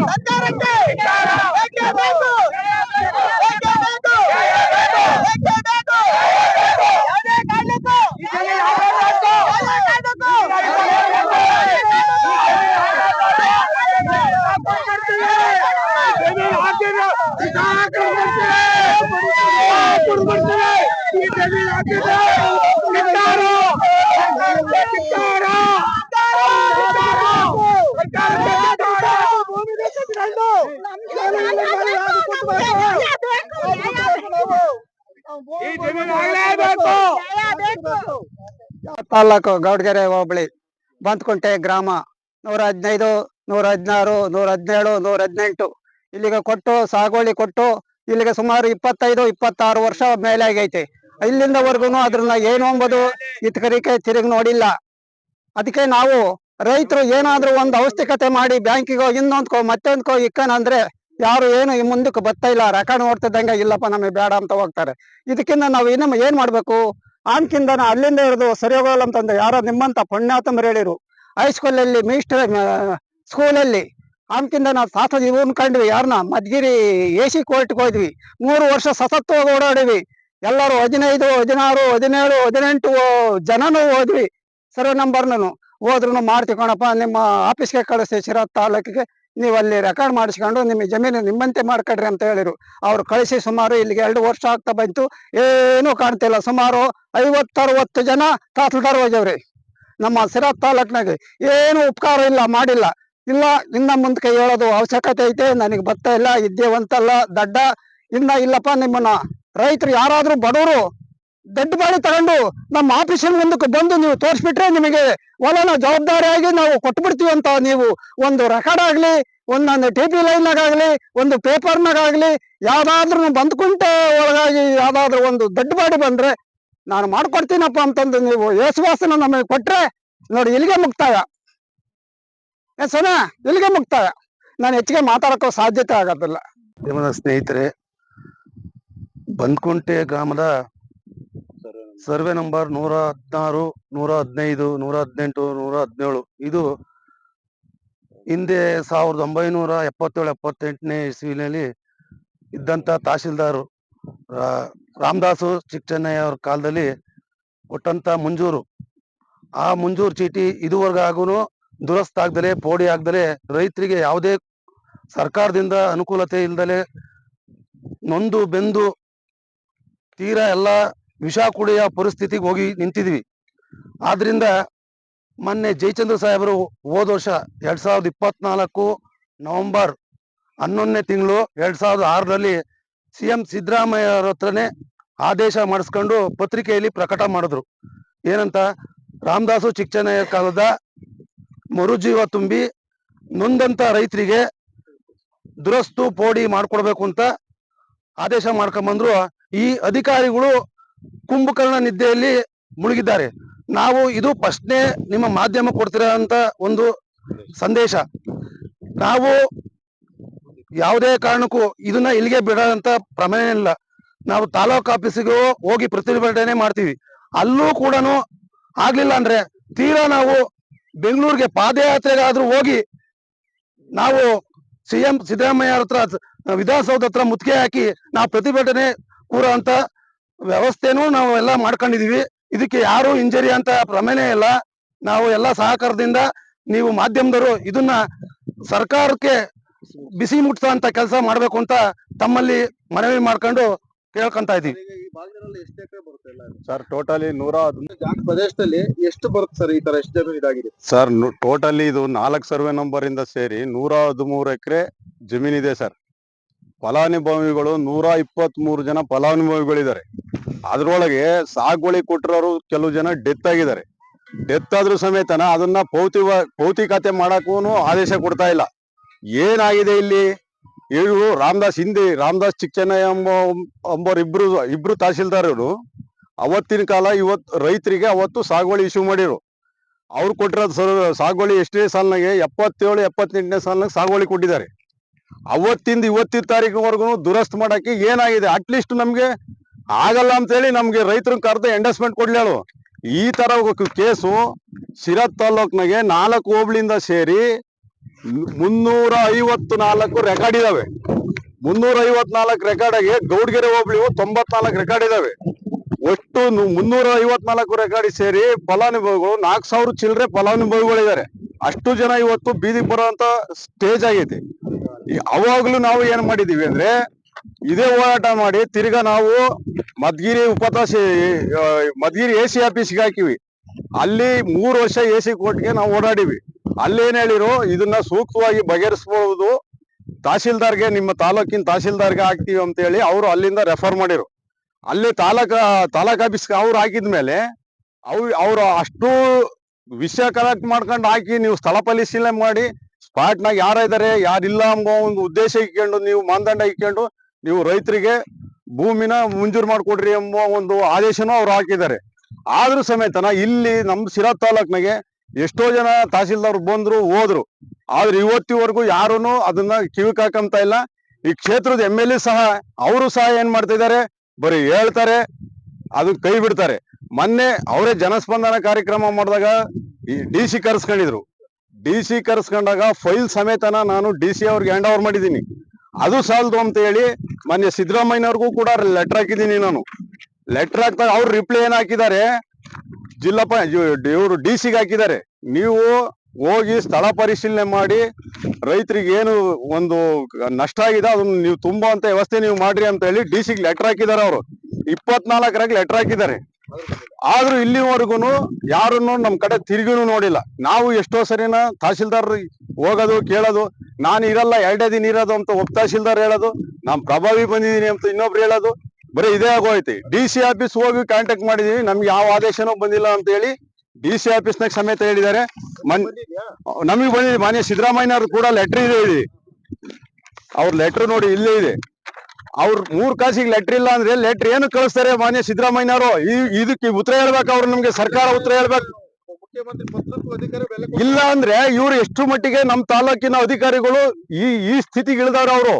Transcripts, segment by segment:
ಸರ್ಕಾರಕ್ಕೆ ತಾಲ್ಲೂಕು ಗೌಡ್ಗೆರೆ ಹೋಬಳಿ. ಬಂತ್ಕುಂಟೆ ಗ್ರಾಮ. ನೂರ ಹದಿನೈದು ನೂರ ಹದಿನಾರು ನೂರ ಹದಿನೇಳು ನೂರ ಹದಿನೆಂಟು ಇಲ್ಲಿಗೆ ಕೊಟ್ಟು, ಸಾಗುವಳಿ ಕೊಟ್ಟು, ಇಲ್ಲಿಗೆ ಸುಮಾರು ಇಪ್ಪತ್ತೈದು, ಇಪ್ಪತ್ತಾರು ವರ್ಷ ಮೇಲೆ ಆಗೈತೆ. ಇಲ್ಲಿಂದವರೆಗೂ ಅದ್ರನ್ನ ಏನು ಎಂಬುದು ಇತ್ಕರಿಕೆ ತಿರುಗಿ ನೋಡಿಲ್ಲ. ಅದಕ್ಕೆ ನಾವು ರೈತರು ಏನಾದ್ರೂ ಒಂದು ಅವಶ್ಯಕತೆ ಮಾಡಿ ಬ್ಯಾಂಕಿಗೋ ಇನ್ನೊಂದ್ಕೋ, ಮತ್ತೊಂದ್ಕೋ ಇಕ್ಕನಂದ್ರೆ ಯಾರು ಏನು ಈ ಮುಂದಕ್ಕೆ ಬರ್ತಾ ಇಲ್ಲ. ರೆಕಾರ್ಡ್ ನೋಡ್ತಿದ್ದಂಗೆ ಇಲ್ಲಪ್ಪ ನಮಗೆ ಬೇಡ ಅಂತ ಹೋಗ್ತಾರೆ. ಇದಕ್ಕಿಂತ ನಾವು ಇನ್ನೊಮ್ಮೆ ಏನ್ ಮಾಡ್ಬೇಕು? ಆನ್ಕಿಂದ ಅಲ್ಲಿಂದ ಹಿಡಿದು ಸರಿ ಹೋಗಲ್ಲ ಅಂತಂದ್ರೆ ಯಾರೋ ನಿಮ್ಮಂತ ಪುಣ್ಯಾತಮರು ಹೇಳಿರು ಹೈಸ್ಕೂಲಲ್ಲಿ ಸ್ಕೂಲ್ ಸ್ಕೂಲಲ್ಲಿ ಆಮ್ಕಿಂದ ನಾವು ಸಾಥ ಇವನ್ ಕಂಡ್ವಿ. ಯಾರನ್ನ ಮದ್ಗಿರಿ ಎ ಸಿ ಕೋರ್ಟ್ಗೆ ಹೋದ್ವಿ. ಮೂರು ವರ್ಷ ಸತತ್ವಾಗಿ ಓಡಾಡಿವಿ ಎಲ್ಲರೂ ಹದಿನೈದು, ಹದಿನಾರು, ಹದಿನೇಳು, ಹದಿನೆಂಟು ಜನನು ಹೋದ್ವಿ. ಸರ್ವೆ ನಂಬರ್ನನು. ಹೋದ್ರು ಮಾಡ್ತೀವಿ ಕಣಪ್ಪ, ನಿಮ್ಮ ಆಫೀಸ್ಗೆ ಕಳಿಸಿ ಶಿರಾ ತಾಲೂಕಿಗೆ. ನೀವು ಅಲ್ಲಿ ರೆಕಾರ್ಡ್ ಮಾಡಿಸ್ಕೊಂಡು ನಿಮ್ಮ ಜಮೀನು ನಿಮ್ಮಂತೆ ಮಾಡ್ಕೊಡ್ರಿ ಅಂತ ಹೇಳಿರು ಅವ್ರು ಕಳಿಸಿ ಸುಮಾರು ಇಲ್ಲಿಗೆ ಎರಡು ವರ್ಷ ಆಗ್ತಾ ಬಂತು. ಏನೂ ಕಾಣ್ತಿಲ್ಲ ಸುಮಾರು ಐವತ್ತರವತ್ತು ಜನ ತಹಸೀಲ್ದಾರ್ ಹೋಗ್ಯವ್ರಿ. ನಮ್ಮ ಸಿರಾ ತಾಲೂಕ್ನಾಗ ಏನು ಉಪಕಾರ ಇಲ್ಲ, ಮಾಡಿಲ್ಲ. ಇಲ್ಲ, ಇನ್ನ ಕೈ ಹೇಳೋದು ಅವಶ್ಯಕತೆ ಐತೆ. ನನಗೆ ಬರ್ತಾ ಇಲ್ಲ. ಇದ್ದೇವಂತಲ್ಲ ದಡ್ಡ. ಇನ್ನ ಇಲ್ಲಪ್ಪ ನಿಮ್ಮನ್ನ. ರೈತರು ಯಾರಾದ್ರೂ ಬಡವರು ದಡ್ಡ ಬಾಡಿ ತಗೊಂಡು ನಮ್ಮ ಆಫೀಸಿನ ಮುಂದಕ್ಕೆ ಬಂದು ನೀವು ತೋರಿಸ್ಬಿಟ್ರೆ ನಿಮಗೆ ಹೊಲನ ಜವಾಬ್ದಾರಿಯಾಗಿ ನಾವು ಕೊಟ್ಬಿಡ್ತೀವಿ ಅಂತ ನೀವು ಒಂದು ರೆಕಾರ್ಡ್ ಆಗಲಿ ಒಂದೊಂದು ಟಿ ಪಿ ಲೈನ್ನಾಗಾಗ್ಲಿ ಒಂದು ಪೇಪರ್ನಾಗಾಗ್ಲಿ ಯಾವ್ದಾದ್ರು ಬಂದ್ಕುಂಟೆ ಒಳಗಾಗಿ ಯಾವ್ದಾದ್ರು ಒಂದು ದಡ್ಡ ಬಾಡಿ ಬಂದ್ರೆ ನಾನು ಮಾಡ್ಕೊಡ್ತೀನಪ್ಪ ಅಂತಂದು ನೀವು ಯೇಸುವಾಸನ ನಮಗೆ ಕೊಟ್ರೆ ನೋಡಿ ಇಲ್ಲಿಗೆ ಮುಕ್ತಾಯ. ಸೋನಾ ಇಲ್ಲಿಗೆ ಮುಕ್ತಾಯ. ನಾನು ಹೆಚ್ಚಿಗೆ ಮಾತಾಡಕೋ ಸಾಧ್ಯತೆ ಆಗೋದಿಲ್ಲ. ನಿಮ್ಮ ಸ್ನೇಹಿತರೆ, ಬಂದ್ಕುಂಟೆ ಗ್ರಾಮದ ಸರ್ವೆ ನಂಬರ್ ನೂರ ಹದಿನಾರು, ನೂರ ಹದಿನೈದು, ನೂರ ಹದಿನೆಂಟು, ನೂರ ಹದಿನೇಳು. ಇದು ಹಿಂದೆ ಸಾವಿರದ ಒಂಬೈನೂರ ಎಪ್ಪತ್ತೇಳು, ಎಪ್ಪತ್ತೆಂಟನೇ ಇಸ್ವಿನಲ್ಲಿ ಇದ್ದಂತ ತಹಶೀಲ್ದಾರ್ ರಾಮದಾಸು ಚಿಕ್ಕಣ್ಣಯ್ಯ ಅವ್ರ ಕಾಲದಲ್ಲಿ ಕೊಟ್ಟಂತ ಮುಂಜೂರು. ಆ ಮುಂಜೂರು ಚೀಟಿ ಇದುವರೆಗಾಗೂ ದುರಸ್ತ ಆಗ್ದಲೆ, ಪೋಡಿ ಆಗ್ದಲೆ ರೈತರಿಗೆ ಯಾವುದೇ ಸರ್ಕಾರದಿಂದ ಅನುಕೂಲತೆ ಇಲ್ದಲೆ ನೊಂದು, ಬೆಂದು ತೀರಾ ಎಲ್ಲ ವಿಷ ಕುಡಿಯ ಪರಿಸ್ಥಿತಿಗೆ ಹೋಗಿ ನಿಂತಿದ್ವಿ. ಆದ್ರಿಂದ ಮೊನ್ನೆ ಜಯಚಂದ್ರ ಸಾಹೇಬರು ಹೋದ ವರ್ಷ ಎರಡ್ ಸಾವಿರದ ಇಪ್ಪತ್ನಾಲ್ಕು ನವೆಂಬರ್ ಹನ್ನೊಂದನೇ ತಿಂಗಳು ಎರಡ್ ಸಾವಿರದ ಆರರಲ್ಲಿ ಸಿ ಎಂ ಸಿದ್ದರಾಮಯ್ಯ ಹತ್ರನೇ ಆದೇಶ ಮಾಡಿಸ್ಕೊಂಡು ಪತ್ರಿಕೆಯಲ್ಲಿ ಪ್ರಕಟ ಮಾಡಿದ್ರು. ಏನಂತ? ರಾಮದಾಸು ಚಿಕ್ಕನಯ್ಯ ಕಾಲದ ಮರುಜೀವ ತುಂಬಿ ನೊಂದಂತ ರೈತರಿಗೆ ದುರಸ್ತು ಪೋಡಿ ಮಾಡ್ಕೊಡ್ಬೇಕು ಅಂತ ಆದೇಶ ಮಾಡ್ಕೊಂಬಂದ್ರು. ಈ ಅಧಿಕಾರಿಗಳು ಕುಂಭಕರ್ಣ ನಿದ್ದೆಯಲ್ಲಿ ಮುಳುಗಿದ್ದಾರೆ. ನಾವು ಇದು ಫಸ್ಟ್ನೇ ನಿಮ್ಮ ಮಾಧ್ಯಮ ಕೊಡ್ತಿರೋ ಅಂತ ಒಂದು ಸಂದೇಶ. ನಾವು ಯಾವುದೇ ಕಾರಣಕ್ಕೂ ಇದನ್ನ ಇಲ್ಲಿಗೆ ಬಿಡೋಂತ ಪ್ರಮೇಯ ಇಲ್ಲ. ನಾವು ತಾಲೂಕು ಆಫೀಸಿಗೂ ಹೋಗಿ ಪ್ರತಿಭಟನೆ ಮಾಡ್ತೀವಿ. ಅಲ್ಲೂ ಕೂಡ ಆಗ್ಲಿಲ್ಲ ಅಂದ್ರೆ ತೀರಾ ನಾವು ಬೆಂಗಳೂರಿಗೆ ಪಾದಯಾತ್ರೆಗಾದ್ರೂ ಹೋಗಿ ನಾವು ಸಿ ಎಂ ಸಿದ್ದರಾಮಯ್ಯ ಹತ್ರ ವಿಧಾನಸೌಧ ಹತ್ರ ಮುತ್ತಿಗೆ ಹಾಕಿ ನಾವು ಪ್ರತಿಭಟನೆ ಕೂರೋ ಅಂತ ವ್ಯವಸ್ಥೆನೂ ನಾವು ಎಲ್ಲ ಮಾಡ್ಕೊಂಡಿದೀವಿ. ಇದಕ್ಕೆ ಯಾರು ಇಂಜರಿ ಅಂತ ಪ್ರಮೇಯನೇ ಇಲ್ಲ. ನಾವು ಎಲ್ಲ ಸಹಕಾರದಿಂದ ನೀವು ಮಾಧ್ಯಮದವರು ಇದನ್ನ ಸರ್ಕಾರಕ್ಕೆ ಬಿಸಿ ಮುಟ್ಸೋ ಅಂತ ಕೆಲಸ ಮಾಡ್ಬೇಕು ಅಂತ ತಮ್ಮಲ್ಲಿ ಮನವಿ ಮಾಡ್ಕೊಂಡು ಕೇಳ್ಕೊಂತ ಇದೀವಿ ಸರ್ ಟೋಟಲಿ ನೂರ ಪ್ರದೇಶದಲ್ಲಿ ಎಷ್ಟು ಬರುತ್ತೆ ಸರ್ ಈ ತರ ಎಷ್ಟು ಜನ ಇದಾಗಿದೆ ಸರ್ ಟೋಟಲಿ ಇದು ನಾಲ್ಕು ಸರ್ವೆ ನಂಬರ್ ಇಂದ ಸೇರಿ ನೂರ ಹದಿಮೂರು ಎಕರೆ ಜಮೀನಿದೆ ಸರ್. ಫಲಾನುಭವಿಗಳು ನೂರ ಇಪ್ಪತ್ತ್ ಮೂರು ಜನ ಫಲಾನುಭವಿಗಳಿದ್ದಾರೆ. ಅದ್ರೊಳಗೆ ಸಾಗುವಳಿ ಕೊಟ್ಟಿರೋರು ಕೆಲವು ಜನ ಡೆತ್ ಆಗಿದ್ದಾರೆ. ಡೆತ್ ಆದ್ರೂ ಸಮೇತನ ಅದನ್ನ ಪೌತಿ ಪೌತಿಕತೆ ಮಾಡಕ್ಕೂ ಆದೇಶ ಕೊಡ್ತಾ ಇಲ್ಲ. ಏನಾಗಿದೆ ಇಲ್ಲಿ? ಇವರು ರಾಮದಾಸ್ ಹಿಂದಿ, ರಾಮದಾಸ್ ಚಿಕ್ಕಣ್ಣ ಎಂಬ ಎಂಬರ್ ಇಬ್ರು ಇಬ್ರು ತಹಶೀಲ್ದಾರರು ಅವತ್ತಿನ ಕಾಲ ಇವತ್ ರೈತರಿಗೆ ಅವತ್ತು ಸಾಗುವಳಿ ಇಶ್ಯೂ ಮಾಡಿರು. ಅವ್ರು ಕೊಟ್ಟಿರೋದು ಸಾಗುವಳಿ ಎಷ್ಟನೇ ಸಾಲಿನಾಗೆ ಎಪ್ಪತ್ತೇಳು, ಎಪ್ಪತ್ತೆಂಟನೇ ಸಾಲಿನಾಗ ಸಾಗುವಳಿ ಕೊಟ್ಟಿದ್ದಾರೆ. ಅವತ್ತಿಂದ ಇವತ್ತಿನ ತಾರೀಕುವರೆಗೂ ದುರಸ್ತ್ ಮಾಡಕ್ಕೆ ಏನಾಗಿದೆ? ಅಟ್ಲೀಸ್ಟ್ ನಮ್ಗೆ ಆಗಲ್ಲ ಅಂತೇಳಿ ನಮ್ಗೆ ರೈತರನ್ನ ಕರೆದು ಎಂಡಸ್ಮೆಂಟ್ ಕೊಡ್ಲೇಳು ಈ ತರ ಕೇಸು ಸಿರತ್ ತಾಲೂಕ್ನಾಗೆ ನಾಲ್ಕು ಹೋಬಳಿಯಿಂದ ಸೇರಿ ಮುನ್ನೂರ ಐವತ್ತು ನಾಲ್ಕು ರೆಕಾರ್ಡ್ ಇದಾವೆ. ಮುನ್ನೂರ ಐವತ್ನಾಲ್ಕು ರೆಕಾರ್ಡ್ ಆಗಿ ಗೌಡ್ಗೆರೆ ಹೋಬಳಿ ತೊಂಬತ್ನಾಲ್ಕು ರೆಕಾರ್ಡ್ ಇದಾವೆ. ಒಟ್ಟು ಮುನ್ನೂರ ಐವತ್ನಾಲ್ಕು ರೆಕಾರ್ಡ್ ಸೇರಿ ಫಲಾನುಭವಿಗಳು ನಾಲ್ಕು ಸಾವಿರ ಚಿಲ್ಲರೆ ಫಲಾನುಭವಿಗಳಿದ್ದಾರೆ. ಅಷ್ಟು ಜನ ಇವತ್ತು ಬೀದಿಗೆ ಬರುವಂತ ಸ್ಟೇಜ್ ಆಗೈತಿ. ಅವಾಗ್ಲೂ ನಾವು ಏನ್ ಮಾಡಿದೀವಿ ಅಂದ್ರೆ ಇದೇ ಹೋರಾಟ ಮಾಡಿ ತಿರ್ಗಾ ನಾವು ಮದ್ಗಿರಿ ಉಪತಾಸಿ ಮದ್ಗಿರಿ ಎ ಸಿ ಆಫೀಸ್ಗೆ ಹಾಕಿವಿ. ಅಲ್ಲಿ ಮೂರು ವರ್ಷ ಎ ಸಿ ಕೋರ್ಟ್ಗೆ ನಾವು ಓಡಾಡಿವಿ. ಏನ್ ಹೇಳಿರು, ಇದನ್ನ ಸೂಕ್ತವಾಗಿ ಬಗೆಹರಿಸಬಹುದು ತಹಶೀಲ್ದಾರ್ಗೆ ನಿಮ್ಮ ತಾಲೂಕಿನ ತಹಸೀಲ್ದಾರ್ಗೆ ಹಾಕ್ತೀವಿ ಅಂತ ಹೇಳಿ ಅವರು ಅಲ್ಲಿಂದ ರೆಫರ್ ಮಾಡಿರು. ಅಲ್ಲಿ ತಾಲೂಕ, ತಾಲೂಕ್ ಆಫೀಸ್ಗೆ ಅವ್ರು ಹಾಕಿದ್ಮೇಲೆ ಅವ್, ಅವರು ಅಷ್ಟು ವಿಷಯ ಕಲೆಕ್ಟ್ ಮಾಡ್ಕೊಂಡು ಹಾಕಿ ನೀವು ಸ್ಥಳ ಪರಿಶೀಲನೆ ಮಾಡಿ ಸ್ಪಾಟ್ ನಾಗ ಯಾರ ಇದಾರೆ? ಯಾರಿಲ್ಲ ಅಂಬೋ ಒಂದು ಉದ್ದೇಶ ಇಟ್ಕೊಂಡು ನೀವು ಮಾನದಂಡ ಇಟ್ಕೊಂಡು ನೀವು ರೈತರಿಗೆ ಭೂಮಿನ ಮಂಜೂರು ಮಾಡ್ಕೊಡ್ರಿ ಎಂಬ ಒಂದು ಆದೇಶನೂ ಅವ್ರು ಹಾಕಿದ್ದಾರೆ. ಆದ್ರೂ ಸಮೇತನ ಇಲ್ಲಿ ನಮ್ ಸಿರಾ ತಾಲೂಕ್ನಾಗೆ ಎಷ್ಟೋ ಜನ ತಹಸೀಲ್ದಾರ್ ಬಂದ್ರು, ಹೋದ್ರು. ಆದ್ರೆ ಇವತ್ತಿವರೆಗೂ ಯಾರೂನು ಅದನ್ನ ಕಿವಿ ಕಾಕಂತ ಇಲ್ಲ. ಈ ಕ್ಷೇತ್ರದ ಎಂ ಎಲ್ ಎ ಸಹ ಅವರು ಸಹ ಏನ್ ಮಾಡ್ತಾ ಇದ್ದಾರೆ? ಬರೀ ಹೇಳ್ತಾರೆ, ಅದು ಕೈ ಬಿಡ್ತಾರೆ. ಮೊನ್ನೆ ಅವರೇ ಜನಸ್ಪಂದನ ಕಾರ್ಯಕ್ರಮ ಮಾಡಿದಾಗ ಈ ಡಿ ಸಿ ಕರ್ಸ್ಕೊಂಡಿದ್ರು. ಡಿ ಸಿ ಕರೆಸ್ಕೊಂಡಾಗ ಫೈಲ್ ಸಮೇತನ ನಾನು ಡಿ ಸಿ ಅವ್ರಿಗೆ ಹ್ಯಾಂಡ್ ಓವರ್ ಮಾಡಿದ್ದೀನಿ. ಅದು ಸಾಲದು ಅಂತ ಹೇಳಿ ಮೊನ್ನೆ ಸಿದ್ದರಾಮಯ್ಯನವ್ರಿಗೂ ಕೂಡ ಲೆಟರ್ ಹಾಕಿದ್ದೀನಿ ನಾನು. ಲೆಟರ್ ಹಾಕ್ದಾಗ ಅವ್ರು ರಿಪ್ಲೈ ಏನ್ ಹಾಕಿದ್ದಾರೆ? ಜಿಲ್ಲಾ ಇವರು ಡಿ ಸಿಗೆ ಹಾಕಿದ್ದಾರೆ. ನೀವು ಹೋಗಿ ಸ್ಥಳ ಪರಿಶೀಲನೆ ಮಾಡಿ ರೈತರಿಗೆ ಏನು ಒಂದು ನಷ್ಟ ಆಗಿದೆ ಅದನ್ನ ನೀವು ತುಂಬುವಂತ ವ್ಯವಸ್ಥೆ ನೀವು ಮಾಡ್ರಿ ಅಂತ ಹೇಳಿ ಡಿ ಸಿಗೆ ಲೆಟರ್ ಹಾಕಿದ್ದಾರೆ ಅವರು. ಇಪ್ಪತ್ನಾಲ್ಕರಾಗಿ ಲೆಟರ್ ಹಾಕಿದ್ದಾರೆ. ಆದ್ರೂ ಇಲ್ಲಿವರೆಗೂ ಯಾರನ್ನು ನಮ್ ಕಡೆ ತಿರುಗಿನೂ ನೋಡಿಲ್ಲ. ನಾವು ಎಷ್ಟೋ ಸರಿನ ತಹಶೀಲ್ದಾರ್ ಹೋಗೋದು, ಕೇಳೋದು, ನಾನು ಇರಲ್ಲ, ಎರಡೇ ದಿನ ಇರೋದು ಅಂತ ಒಬ್ಬ ತಹಶೀಲ್ದಾರ್ ಹೇಳೋದು, ನಾನ್ ಪ್ರಭಾವಿ ಬಂದಿದ್ದೀನಿ ಅಂತ ಇನ್ನೊಬ್ರು ಹೇಳೋದು, ಬರೀ ಇದೇ ಆಗೋಯ್ತಿ. ಡಿ ಸಿ ಆಫೀಸ್ ಹೋಗಿ ಕಾಂಟ್ಯಾಕ್ಟ್ ಮಾಡಿದೀವಿ ನಮ್ಗೆ ಯಾವ ಆದೇಶನೂ ಬಂದಿಲ್ಲ ಅಂತ ಹೇಳಿ ಡಿ ಸಿ ಆಫೀಸ್ನಾಗ ಸಮೇತ ಹೇಳಿದ್ದಾರೆ. ನಮಗೆ ಬಂದಿದೆ. ಮಾನ್ಯ ಸಿದ್ದರಾಮಯ್ಯ ಕೂಡ ಲೆಟರ್ ಇದೆ ಅವ್ರ ಲೆಟರ್ ನೋಡಿ ಇಲ್ಲೇ ಇದೆ. ಅವ್ರ ಮೂರ್ ಕಾಸಿಗೆ ಲೆಟರ್ ಇಲ್ಲ ಅಂದ್ರೆ ಲೆಟರ್ ಏನು ಕಳಿಸ್ತಾರೆ ಮಾನ್ಯ ಸಿದ್ದರಾಮಯ್ಯ ಅವರು ಇದಕ್ಕೆ ಉತ್ತರ ಹೇಳ್ಬೇಕು ಅವ್ರು ನಮ್ಗೆ, ಸರ್ಕಾರ ಉತ್ತರ ಹೇಳ್ಬೇಕು. ಇಲ್ಲ ಅಂದ್ರೆ ಇವ್ರು ಎಷ್ಟು ಮಟ್ಟಿಗೆ ನಮ್ ತಾಲೂಕಿನ ಅಧಿಕಾರಿಗಳು ಈ ಈ ಸ್ಥಿತಿಗೆ ಇಳಿದವ್ರ ಅವರು.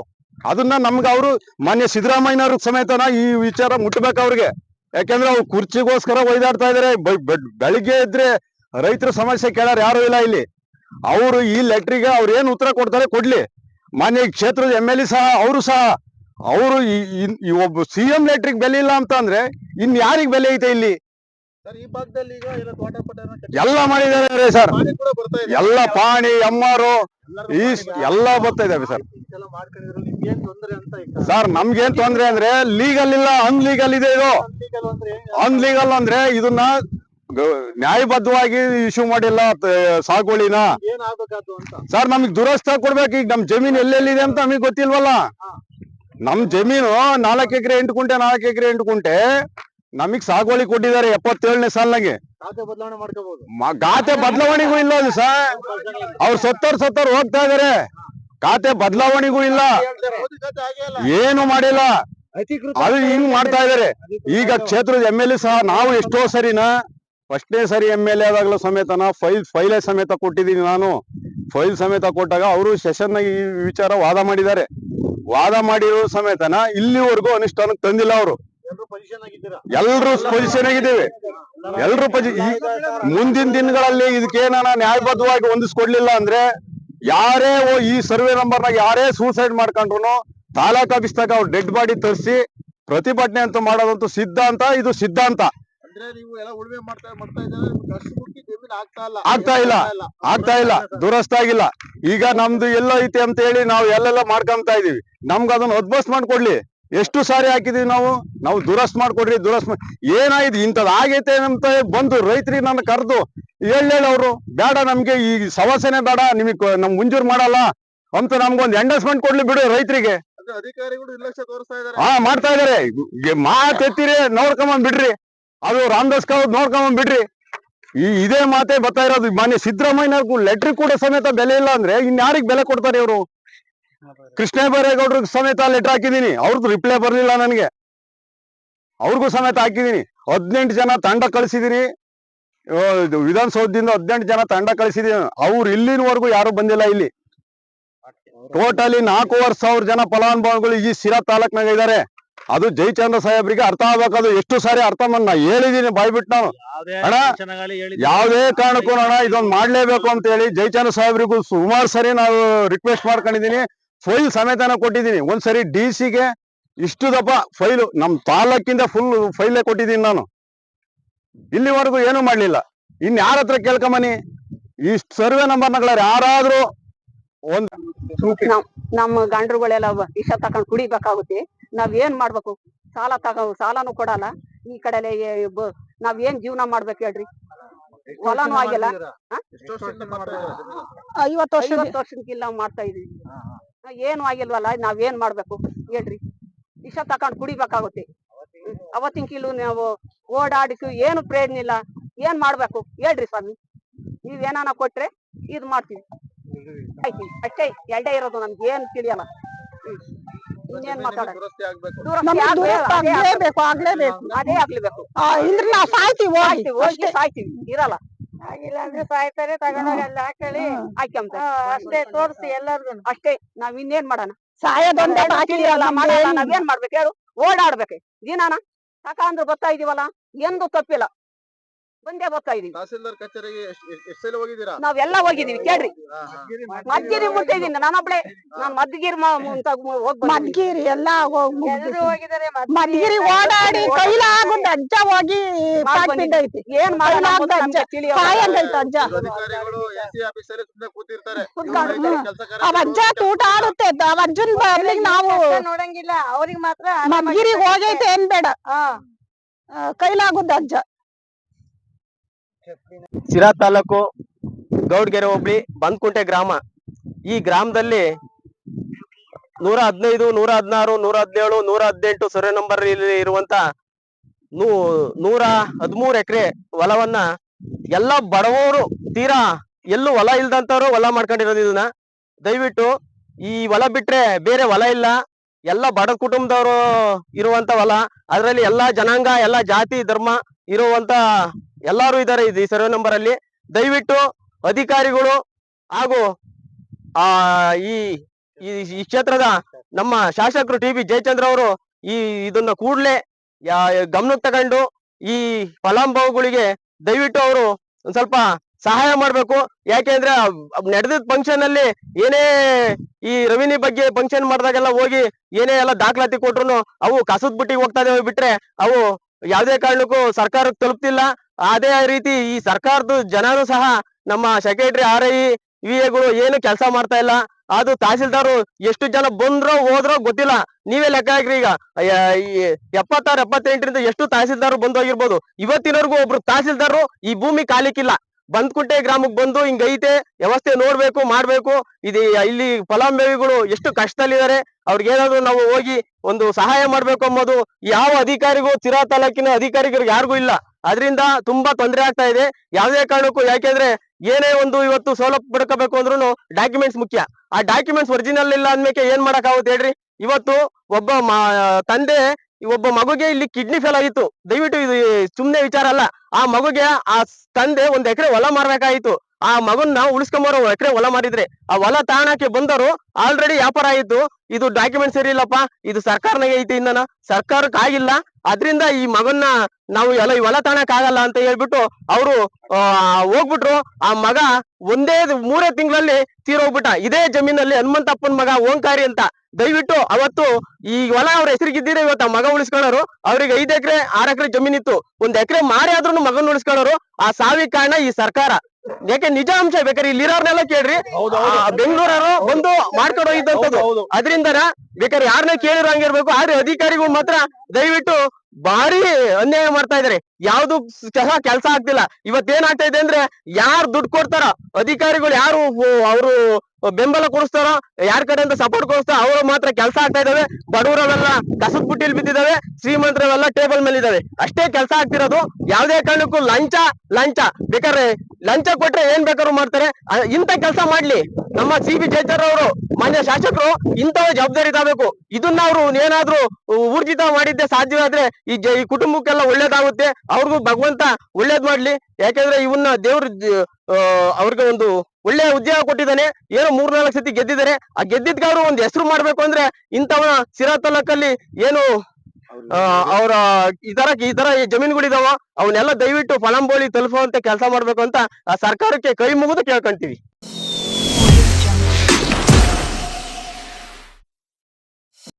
ಅದನ್ನ ನಮ್ಗೆ ಅವರು ಮಾನ್ಯ ಸಿದ್ದರಾಮಯ್ಯನವ್ರ ಸಮೇತನ ಈ ವಿಚಾರ ಮುಟ್ಬೇಕು ಅವ್ರಿಗೆ. ಯಾಕೆಂದ್ರೆ ಅವ್ರು ಕುರ್ಚಿಗೋಸ್ಕರ ಒಯ್ದಾಡ್ತಾ ಇದಾರೆ. ಬೆಳಿಗ್ಗೆ ಇದ್ರೆ ರೈತರ ಸಮಸ್ಯೆ ಕೇಳಾರ ಯಾರು ಇಲ್ಲ ಇಲ್ಲಿ. ಅವರು ಈ ಲೆಟ್ರಿಗೆ ಅವ್ರು ಏನ್ ಉತ್ತರ ಕೊಡ್ತಾರೆ ಕೊಡ್ಲಿ. ಮಾನ್ಯ ಕ್ಷೇತ್ರದ ಎಂ ಎಲ್ ಎ ಸಹ, ಅವರು ಸಹ ಅವರು ಈ ಒಬ್ಬ ಸಿ ಎಂ ಲೆಟ್ರಿಗೆ ಬೆಲೆ ಇಲ್ಲ ಅಂತ ಅಂದ್ರೆ ಇನ್ ಯಾರಿಗ್ ಬೆಲೆ ಐತೆ ಇಲ್ಲಿ? ಎಲ್ಲ ಮಾಡಿದ್ದಾರೆ ಸರ್. ಎಲ್ಲ ಪಾಣಿ ಎಮ್ಮಾರು ಈ. ಎಲ್ಲ ಬರ್ತಾ ಇದಾವೆ ಸರ್. ಸರ್ ನಮ್ಗೇನ್ ತೊಂದ್ರೆ ಅಂದ್ರೆ ಲೀಗಲ್ ಇಲ್ಲ ಅನ್ಲೀಗಲ್ ಇದೆ ಇದು. ಅನ್ಲೀಗಲ್ ಅಂದ್ರೆ ಇದನ್ನ ನ್ಯಾಯಬದ್ಧವಾಗಿ ಇಶ್ಯೂ ಮಾಡಿಲ್ಲ ಸಾಗುವಳಿನ. ಸರ್ ನಮ್ಗೆ ದುರಸ್ತ ಕೊಡ್ಬೇಕು. ಈಗ ನಮ್ ಜಮೀನ್ ಎಲ್ಲೆಲ್ಲಿದೆ ಅಂತ ನಮಗ್ ಗೊತ್ತಿಲ್ವಲ್ಲ? ನಮ್ ಜಮೀನು ನಾಲ್ಕು ಎಕರೆ ಎಂಟು ಕುಂಟೆ ನಾಲ್ಕು ಎಕರೆ ಎಂಟು ಕುಂಟೆ ನಮಗ್ ಸಾಗುವಳಿ ಕೊಟ್ಟಿದ್ದಾರೆ ಎಪ್ಪತ್ತೇಳನೇ ಸಾಲಿನಾಗೆ. ಖಾತೆ ಬದಲಾವಣೆಗೂ ಇಲ್ಲ ಅದು ಸರ್ ಅವ್ರು ಸತ್ತರ್ ಸತ್ತರ್ ಹೋಗ್ತಾ ಇದಾರೆ. ಖಾತೆ ಬದಲಾವಣೆಗೂ ಇಲ್ಲ. ಏನು ಮಾಡಿಲ್ಲ. ಅದು ಹಿಂಗ್ ಮಾಡ್ತಾ ಇದಾರೆ. ಈಗ ಕ್ಷೇತ್ರದ ಎಂ ಎಲ್ ಎ ಸಹ ನಾವು ಎಷ್ಟೋ ಸರಿನ. ಫಸ್ಟ್ನೇ ಸರಿ ಎಂ ಎಲ್ ಎ ಆದಾಗಲೂ ಸಮೇತನ ಫೈಲ್ ಫೈಲೇ ಸಮೇತ ಕೊಟ್ಟಿದ್ದೀನಿ ನಾನು. ಫೈಲ್ ಸಮೇತ ಕೊಟ್ಟಾಗ ಅವರು ಸೆಷನ್ ಈ ವಿಚಾರ ವಾದ ಮಾಡಿದ್ದಾರೆ. ವಾದ ಮಾಡಿರೋ ಸಮೇತನ ಇಲ್ಲಿವರೆಗೂ ಅನುಷ್ಠಾನಕ್ಕೆ ತಂದಿಲ್ಲ ಅವರು. ಎಲ್ರು ಪೊಸಿಷನ್ ಆಗಿದ್ದೇವೆ. ಎಲ್ರು ಮುಂದಿನ ದಿನಗಳಲ್ಲಿ ಇದಕ್ಕೇನಾನ ನ್ಯಾಯಬದ್ಧವಾಗಿ ಹೊಂದಿಸ್ಕೊಡ್ಲಿಲ್ಲ ಅಂದ್ರೆ ಯಾರೇ ಈ ಸರ್ವೆ ನಂಬರ್ನಾಗ ಯಾರೇ ಸೂಸೈಡ್ ಮಾಡ್ಕೊಂಡ್ರು ತಾಲೂಕ್ ಆಫೀಸ್ದಾಗ ಅವ್ರು ಡೆಡ್ ಬಾಡಿ ತರಿಸಿ ಪ್ರತಿಭಟನೆ ಅಂತ ಮಾಡೋದಂತೂ ಸಿದ್ಧಾಂತ ಇದು ಸಿದ್ಧಾಂತ. ಆಗ್ತಾ ಇಲ್ಲ. ಆಗ್ತಾ ಇಲ್ಲ. ದುರಸ್ತ ಆಗಿಲ್ಲ. ಈಗ ನಮ್ದು ಎಲ್ಲ ಐತಿ ಅಂತ ಹೇಳಿ ನಾವು ಎಲ್ಲೆಲ್ಲ ಮಾಡ್ಕೊಂತ ಇದೀವಿ. ನಮ್ಗ ಅದನ್ನ ಅದ್ಬಸ್ ಮಾಡ್ಕೊಡ್ಲಿ. ಎಷ್ಟು ಸಾರಿ ಹಾಕಿದೀವಿ ನಾವು? ನಾವು ದುರಸ್ತ್ ಮಾಡ್ಕೊಡ್ರಿ ದುರಸ್ತ್ ಮಾಡ್- ಏನಾಯ್ತು? ಇಂಥದ್ ಆಗೈತೆ ಅಂತ ಬಂದು ರೈತರಿಗೆ ನನ್ನ ಕರೆದು ಹೇಳಿ ಅವ್ರು ಬೇಡ ನಮ್ಗೆ ಈ ಸಮಸ್ಯೆನೆ ಬೇಡ. ನಿಮಗ್ ನಮ್ ಮುಂಜೂರ್ ಮಾಡಲ್ಲ. ಅಂತ ನಮ್ಗೊಂದು ಎಂಡಸ್ಮೆಂಟ್ ಕೊಡ್ಲಿ ಬಿಡು ರೈತರಿಗೆ. ಹಾ ಮಾಡ್ತಾ ಇದಾರೆ. ಮಾತ್ ಎತ್ತಿರಿ ನೋಡ್ಕೊಂಬಂದ್ ಬಿಡ್ರಿ. ಅದು ರಾಮದಾಸ್ ಕಾವತ್ ನೋಡ್ಕೊಂಬಿಡ್ರಿ ಬಿಡ್ರಿ ಈ ಇದೇ ಮಾತೆ ಬರ್ತಾ ಇರೋದು. ಮಾನ್ಯ ಸಿದ್ದರಾಮಯ್ಯ ಲೆಟ್ರ್ ಕೂಡ ಸಮೇತ ಬೆಲೆ ಇಲ್ಲ ಅಂದ್ರೆ ಇನ್ ಯಾರಿಗ್ ಬೆಲೆ ಕೊಡ್ತಾರೆ ಇವರು? ಕೃಷ್ಣ ಸಮೇತ ಲೆಟರ್ ಹಾಕಿದೀನಿ. ಅವ್ರದ್ದು ರಿಪ್ಲೈ ಬರ್ಲಿಲ್ಲ ನನಗೆ. ಅವ್ರಿಗೂ ಸಮೇತ ಹಾಕಿದೀನಿ. ಹದಿನೆಂಟು ಜನ ತಂಡ ಕಳಿಸಿದೀನಿ. ವಿಧಾನಸೌಧದಿಂದ ಹದಿನೆಂಟು ಜನ ತಂಡ ಕಳಿಸಿದೀನಿ. ಅವ್ರು ಇಲ್ಲಿನವರೆಗೂ ಯಾರು ಬಂದಿಲ್ಲ ಇಲ್ಲಿ. ಟೋಟಲಿ ನಾಲ್ಕೂವರೆ ಸಾವಿರ ಜನ ಫಲಾನುಭವಿಗಳು ಈ ಸಿರಾ ತಾಲೂಕ್ನಾಗ ಇದಾರೆ. ಅದು ಜಯಚಂದ್ರ ಸಾಹೇಬ್ರಿಗೆ ಅರ್ಥ ಆಗ್ಬೇಕು. ಅದು ಎಷ್ಟು ಸಾರಿ ಅರ್ಥ ಮಾಡಿ ನಾ ಹೇಳಿದೀನಿ ಬಾಯ್ಬಿಟ್ಟು ನಾನು. ಅಣ್ಣ, ಯಾವುದೇ ಕಾರಣಕ್ಕೂ ಅಣ್ಣ ಇದೊಂದು ಮಾಡ್ಲೇಬೇಕು ಅಂತ ಹೇಳಿ ಜಯಚಂದ್ರ ಸಾಹೇಬ್ರಿಗೂ ಸುಮಾರು ಸರಿ ನಾವು ರಿಕ್ವೆಸ್ಟ್ ಮಾಡ್ಕೊಂಡಿದೀನಿ. ಫೈಲ್ ಸಮೇತನ ಕೊಟ್ಟಿದ್ದೀನಿ ಒಂದ್ಸರಿ ಡಿ ಸಿಗೆ ಇಷ್ಟು ದಪ್ಪ ಫೈಲು ನಮ್ ತಾಲೂಕಿಂದ ಫುಲ್ ಫೈಲೇ ಕೊಟ್ಟಿದ್ದೀನಿ ನಾನು. ಇಲ್ಲಿವರೆಗೂ ಏನು ಮಾಡ್ಲಿಲ್ಲ. ಇನ್ ಯಾರ ಹತ್ರ ಕೇಳ್ಕೊಂಬನಿ ಇಷ್ಟು ಸರ್ವೆ ನಂಬರ್ನಗಳ ಯಾರಾದ್ರೂ ಒಂದ್ ನಮ್ಮ ಗಂಡ್ರುಗಳೆಲ್ಲ ಇಷ್ಟ ವಿಷ ತಕೊಂಡ್ ಕುಡಿಬೇಕಾಗುತ್ತೆ. ನಾವ್ ಏನ್ ಮಾಡ್ಬೇಕು? ಸಾಲ ತಗೋ ಸಾಲನು ಕೊಡಲ್ಲ. ಈ ಕಡೆಲೆ ಏ- ಬ- ನಾವ್ ಏನ್ ಜೀವನ ಮಾಡ್ಬೇಕು ಹೇಳ್ರಿ? ಹೊಲಾನು ಆಗಿಲ್ಲ? ಐವತ್ತು ವರ್ಷ ವರ್ಷಕ್ಕಿಲ್ಲ ಮಾಡ್ತಾ ಇದೀವಿ. ಏನು ಆಗಿಲ್ವಲ್ಲ ನಾವ್ ಏನ್ ಮಾಡ್ಬೇಕು? ಹೇಳ್ರಿ. ವಿಷ ತಕೊಂಡ್ ಕುಡಿಬೇಕಾಗುತ್ತೆ. ಅವತ್ತಿನ ಕಿಲು ನಾವು ಓಡಾಡಿಸು ಏನು ಪ್ರಯೋಜನ ಇಲ್ಲ. ಏನ್ ಮಾಡ್ಬೇಕು? ಹೇಳ್ರಿ ಸ್ವಾಮಿ. ನೀವ್ ಏನಾನ ಕೊಟ್ರೆ ಇದ್ ಮಾಡ್ತೀವಿ. ಅಷ್ಟೇ. ಎಲ್ಡೇ ಇರೋದು ನಮ್ಗೆ ಏನ್ ತಿಳಿಯಲ್ಲ. ಹ್ಮ್. ಇನ್ನೇನ್ ಮಾತಾಡೋದು? ದುರಸ್ತಿ. ಆಗ್ಲೇಬೇಕು ಆಗ್ಲೇಬೇಕು. ಅದೇ ಆಗ್ಲೇಬೇಕು. ನಾವು ಸಾಯ್ತೀವಿ ಸಾಯ್ತೀವಿ ಹೋಗಿ ಸಾಯ್ತೀವಿ. ಇರಲ್ಲ. ಆಗಿಲ್ಲ ಅಂದ್ರೆ ಸಾಯ್ತಾರೆ ತಗೊಂಡೋಗಿ ಅಲ್ಲಿ ಹಾಕಳಿ ಹಾಕ್ಯಂತಾರೆ ಅಷ್ಟೇ ತೋರಿಸಿ ಎಲ್ಲಾರ್ಗು ಅಷ್ಟೇ ನಾವ್ ಇನ್ನೇನ್ ಮಾಡೋಣ? ಸಾಯೋದೊಂದೇ ಹಾಕಿಲ್ಲ ಏನಿಲ್ಲ. ನಾವೇನ್ ಮಾಡ್ಬೇಕು? ಹೇಳು ಓಡಾಡ್ಬೇಕು. ದಿನಾನ? ತಕ ಅಂದ್ರೆ ಬರ್ತಾ ಇದೀವಲ್ಲ ಎಂದು ತಪ್ಪಿಲ್ಲ. ಬಂದೇ ಬರ್ತಾ ಇದೀವಿ. ತಹಸೀಲ್ದಾರ್ ಕಚೇರಿಗೆ ಎಷ್ಟ್ ಎಷ್ಟ್ ಸಲ ಹೋಗಿದ್ದೀರಾ? ನಾವೆಲ್ಲ ಹೋಗಿದೀವಿ ಕೇಳ್ರಿ. ಮದ್ಗಿರಿ ಮುಟ್ಟಿದೀನಿ ನಾನೊಬ್ಳೆ ನಾನ್ ಮದ್ಗಿರಿ ಮದ್ಗಿರಿ ಎಲ್ಲ ಎಲ್ರು ಹೋಗಿದ್ದಾರೆ ಮದ್ಗಿರಿ ಓಡಾಡಿ ಕೈಲಾಗುಂದ ಅಜ್ಜ ಹೋಗಿ ಏನ್ ನಮ್ಗೆ ಅಜ್ಜ. ಅಜ್ಜ ಕೂತಿರ್ತಾರೆ. ಅವ ಅಜ್ಜ ತೂಟ ಆಡುತ್ತೆ. ಅವ ಅಜ್ಜನ್ ಬರ್ಲಿಕ್ಕೆ ನಾವು ನೋಡಂಗಿಲ್ಲ. ಅವ್ರಿಗೆ ಮಾತ್ರ ಮದ್ಗಿರಿ ಹೋಗೈತೆ ಏನ್ ಬೇಡ. ಆ, ಕೈಲಾಗುಂದ ಅಜ್ಜ ಸಿರಾ ತಾಲೂಕು ಗೌಡ್ಗೆರೆ ಹೋಬಳಿ ಬಂದ್ಕುಂಟೆ ಗ್ರಾಮ. ಈ ಗ್ರಾಮದಲ್ಲಿ ನೂರ ಹದಿನೈದು, ನೂರ ಹದಿನಾರು, ನೂರ ಹದಿನೇಳು, ನೂರ ಹದಿನೆಂಟು ಸರ್ವೆ ನಂಬರ್ ಇಲ್ಲಿ ಇರುವಂತ ನೂ, ನೂರ ಹದಿಮೂರು ಎಕರೆ ಹೊಲವನ್ನ ಎಲ್ಲ ಬಡವರು ತೀರಾ ಎಲ್ಲೂ ಹೊಲ ಇಲ್ದಂತವ್ರು ಹೊಲ ಮಾಡ್ಕೊಂಡಿರೋದು ಇದನ್ನ. ದಯವಿಟ್ಟು ಈ ಹೊಲ ಬಿಟ್ರೆ ಬೇರೆ ಹೊಲ ಇಲ್ಲ. ಎಲ್ಲ ಬಡ ಕುಟುಂಬದವರು ಇರುವಂತ ಹೊಲ. ಅದರಲ್ಲಿ ಎಲ್ಲಾ ಜನಾಂಗ, ಎಲ್ಲಾ ಜಾತಿ, ಧರ್ಮ ಇರುವಂತ ಎಲ್ಲಾರು ಇದ್ದಾರೆ ಈ ಸರ್ವೆ ನಂಬರ್ ಅಲ್ಲಿ. ದಯವಿಟ್ಟು ಅಧಿಕಾರಿಗಳು ಹಾಗೂ, ಆ, ಈ ಈ ಕ್ಷೇತ್ರದ ನಮ್ಮ ಶಾಸಕರು ಟಿ ಬಿ ಜಯಚಂದ್ರ ಅವರು ಈ, ಇದನ್ನ ಕೂಡಲೇ ಗಮನಕ್ಕೆ ತಗೊಂಡು ಈ ಫಲಾನುಭವಿಗಳಿಗೆ ದಯವಿಟ್ಟು ಅವರು ಒಂದ್ ಸ್ವಲ್ಪ ಸಹಾಯ ಮಾಡ್ಬೇಕು. ಯಾಕೆಂದ್ರೆ ನಡೆದಿದ್ದ ಫಂಕ್ಷನ್ ಅಲ್ಲಿ ಏನೇ ಈ ರವಿನಿ ಬಗ್ಗೆ ಫಂಕ್ಷನ್ ಮಾಡಿದಾಗೆಲ್ಲ ಹೋಗಿ ಏನೇ ಎಲ್ಲ ದಾಖಲಾತಿ ಕೊಟ್ರು ಅವು ಕಸದ ಬುಟ್ಟಿಗೆ ಹೋಗ್ತಾ ಇದಾವೆ ಬಿಟ್ರೆ ಅವು ಯಾವುದೇ ಕಾರಣಕ್ಕೂ ಸರ್ಕಾರಕ್ಕೆ ತಲುಪ್ತಿಲ್ಲ. ಅದೇ ರೀತಿ ಈ ಸರ್ಕಾರದ ಜನರು ಸಹ ನಮ್ಮ ಸೆಕ್ರೆಟರಿ ಆರ್ ಐ ಗಳು ಏನು ಕೆಲಸ ಮಾಡ್ತಾ ಇಲ್ಲ. ಅದು ತಹಸೀಲ್ದಾರ್ ಎಷ್ಟು ಜನ ಬಂದ್ರೋ, ಹೋದ್ರೋ ಗೊತ್ತಿಲ್ಲ. ನೀವೇ ಲೆಕ್ಕ ಹಾಕ್ರಿ ಈಗ. ಎಪ್ಪತ್ತಾರು, ಎಪ್ಪತ್ತೆಂಟರಿಂದ ಎಷ್ಟು ತಹಸೀಲ್ದಾರ್ ಬಂದೋಗಿರ್ಬೋದು. ಇವತ್ತಿನವರೆಗೂ ಒಬ್ರು ತಹಸೀಲ್ದಾರ್ ಈ ಭೂಮಿ ಕಾಲಿಕ್ಕಿಲ್ಲ ಬಂದ್ಕುಂಟೆ ಗ್ರಾಮಕ್ಕೆ ಬಂದು ಹಿಂಗೈತೆ ವ್ಯವಸ್ಥೆ ನೋಡ್ಬೇಕು, ಮಾಡ್ಬೇಕು. ಇದು ಇಲ್ಲಿ ಫಲಾನುಭವಿಗಳು ಎಷ್ಟು ಕಷ್ಟದಲ್ಲಿದ್ದಾರೆ. ಅವ್ರಿಗೆ ಏನಾದ್ರು ನಾವು ಹೋಗಿ ಒಂದು ಸಹಾಯ ಮಾಡ್ಬೇಕು ಅಂಬೋದು ಯಾವ ಅಧಿಕಾರಿಗೂ, ತಿರಾ ತಾಲೂಕಿನ ಅಧಿಕಾರಿಗಳು ಯಾರಿಗೂ ಇಲ್ಲ. ಅದರಿಂದ ತುಂಬಾ ತೊಂದರೆ ಆಗ್ತಾ ಇದೆ. ಯಾವುದೇ ಕಾರಣಕ್ಕೂ ಯಾಕೆಂದ್ರೆ ಏನೇ ಒಂದು ಇವತ್ತು ಸೌಲಭ್ಯ ಪಡ್ಕೋಬೇಕು ಅಂದ್ರೂ ಡಾಕ್ಯುಮೆಂಟ್ಸ್ ಮುಖ್ಯ. ಆ ಡಾಕ್ಯುಮೆಂಟ್ಸ್ ಒರಿಜಿನಲ್ ಇಲ್ಲ ಅಂದ್ಮೇಲೆ ಏನ್ ಮಾಡಕ್ ಆಗುತ್ತೆ ಹೇಳ್ರಿ? ಇವತ್ತು ಒಬ್ಬ ತಂದೆ ಒಬ್ಬ ಮಗುಗೆ ಇಲ್ಲಿ ಕಿಡ್ನಿ ಫೇಲ್ ಆಗಿತ್ತು. ದಯವಿಟ್ಟು ಇದು ಸುಮ್ನೆ ವಿಚಾರ ಅಲ್ಲ. ಆ ಮಗುಗೆ ಆ ತಂದೆ ಒಂದ್ ಎಕರೆ ಹೊಲ ಮಾರ್ಬೇಕಾಗಿತ್ತು. ಆ ಮಗನ್ನ ಉಳಿಸ್ಕೊಂಬರೋ ಎಕರೆ ಹೊಲ ಮಾರಿದ್ರೆ. ಆ ಹೊಲ ತಾಣಕ್ಕೆ ಬಂದವರು ಆಲ್ರೆಡಿ ವ್ಯಾಪಾರ ಆಯಿತು ಇದು ಡಾಕ್ಯುಮೆಂಟ್ ಸರಿ ಇಲ್ಲಪ್ಪ. ಇದು ಸರ್ಕಾರನಾಗೆ ಐತಿ ಇಂದನ ಸರ್ಕಾರಕ್ಕೆ ಆಗಿಲ್ಲ ಅದ್ರಿಂದ ಈ ಮಗನ್ನ ನಾವು ಎಲ್ಲ ಇವೆಲ್ಲ ತಾಣಕ್ಕಾಗಲ್ಲ ಅಂತ ಹೇಳ್ಬಿಟ್ಟು ಅವರು ಹೋಗ್ಬಿಟ್ರು. ಆ ಮಗ ಒಂದೇ ಮೂರೇ ತಿಂಗಳಲ್ಲಿ ತೀರೋಗ್ಬಿಟ್ಟ. ಇದೇ ಜಮೀನಲ್ಲಿ ಹನುಮಂತಪ್ಪನ ಮಗ ಓಂಕಾರಿ ಅಂತ. ದಯವಿಟ್ಟು ಅವತ್ತು ಈ ಹೊಲ ಅವ್ರ ಹೆಸರಿಗಿದ್ದೀರ ಇವತ್ತು ಆ ಮಗ ಉಳಿಸ್ಕೊಳ್ಳೋರು ಅವ್ರಿಗೆ ಐದ್ ಎಕರೆ ಆರ್ ಎಕರೆ ಜಮೀನಿತ್ತು ಒಂದ್ ಎಕರೆ ಮಾರಿ ಆದ್ರೂ ಮಗನ್ ಉಳಿಸ್ಕೊಳ್ಳೋರು ಆ ಸಾವಿ ಕಾರಣ ಈ ಸರ್ಕಾರ. ಯಾಕೆ ನಿಜ ಅಂಶ ಬೇಕಾದ್ರೆ ಇಲ್ಲಿರೋರ್ನೆಲ್ಲ ಕೇಳ್ರಿ. ಆ, ಬೆಂಗಳೂರವರು ಬಂದು ಮಾಡ್ಕೊಂಡು ಹೋಗಿದ್ದಂಥದ್ದು. ಅದರಿಂದ ಬೇಕಾದ್ರೆ ಯಾರನ್ನ ಕೇಳಿರೋ ಹಂಗಿರ್ಬೇಕು. ಆದ್ರೆ ಅಧಿಕಾರಿಗಳು ಮಾತ್ರ ದಯವಿಟ್ಟು ಭಾರಿ ಅನ್ಯಾಯ ಮಾಡ್ತಾ ಇದಾರೆ. ಯಾವ್ದು ಸಹ ಕೆಲಸ ಆಗ್ತಿಲ್ಲ. ಇವತ್ತೇನಾಗ್ತಾ ಇದೆ ಅಂದ್ರೆ, ಯಾರು ದುಡ್ಡು ಕೊಡ್ತಾರ, ಅಧಿಕಾರಿಗಳು ಯಾರು ಅವರು ಬೆಂಬಲ ಕೊಡಿಸ್ತಾರೋ, ಯಾರ ಕಡೆಯಿಂದ ಸಪೋರ್ಟ್ ಕೊಡಿಸ್ತಾರೋ, ಅವರು ಮಾತ್ರ ಕೆಲಸ ಆಗ್ತಾ ಇದಾವೆ. ಬಡವರವೆಲ್ಲ ಕಸದ ಬುಟ್ಟಿಲಿ ಬಿದ್ದಿದಾವೆ ಶ್ರೀಮಂತರವೆಲ್ಲ ಟೇಬಲ್ ಮೇಲೆ ಇದಾವೆ ಅಷ್ಟೇ ಕೆಲಸ ಆಗ್ತಿರೋದು. ಯಾವ್ದೇ ಕಾರಣಕ್ಕೂ ಲಂಚ ಲಂಚ. ಬೇಕಾದ್ರೆ ಲಂಚ ಕೊಟ್ರೆ ಏನ್ ಬೇಕಾದ್ರು ಮಾಡ್ತಾರೆ. ಇಂತ ಕೆಲಸ ಮಾಡ್ಲಿ. ನಮ್ಮ ಸಿ ಬಿ ಜಯಚಂದ್ರ ಅವರು, ಮಾನ್ಯ ಶಾಸಕರು ಇಂಥ ಜವಾಬ್ದಾರಿ ತಗೋಬೇಕು ಇದನ್ನ ಅವರು ಏನಾದ್ರು ಊರ್ಜಿತ ಮಾಡಿದ್ದೆ ಸಾಧ್ಯವಾದ್ರೆ ಈ ಈ ಕುಟುಂಬಕ್ಕೆಲ್ಲ ಒಳ್ಳೇದಾಗುತ್ತೆ. ಅವ್ರಿಗೂ ಭಗವಂತ ಒಳ್ಳೇದ್ ಮಾಡ್ಲಿ. ಯಾಕೆಂದ್ರೆ ಇವನ್ನ ದೇವ್ರ ಅವ್ರಿಗೆ ಒಂದು ಒಳ್ಳೆ ಉದ್ಯೋಗ ಕೊಟ್ಟಿದ್ದಾನೆ. ಏನೋ ಮೂರ್ನಾಲ್ಕು ಸತಿ ಗೆದ್ದಿದ್ದಾರೆ. ಆ ಗೆದ್ದಿದ್ಗಾದ್ರು ಒಂದು ಹೆಸರು ಮಾಡ್ಬೇಕು ಅಂದ್ರೆ ಇಂಥವನ ಸಿರಾ ತಾಲೂಕಲ್ಲಿ ಏನು ಅವ್ರ ಈ ತರ ಈ ತರ ಈ ಜಮೀನುಗಳಿದಾವ ಅವನ್ನೆಲ್ಲ ದಯವಿಟ್ಟು ಫಲಾನುಭವಿ ತಲುಪುವಂತ ಕೆಲಸ ಮಾಡ್ಬೇಕು ಅಂತ ಆ ಸರ್ಕಾರಕ್ಕೆ ಕೈ ಮುಗಿದು ಕೇಳ್ಕೊಂತೀವಿ.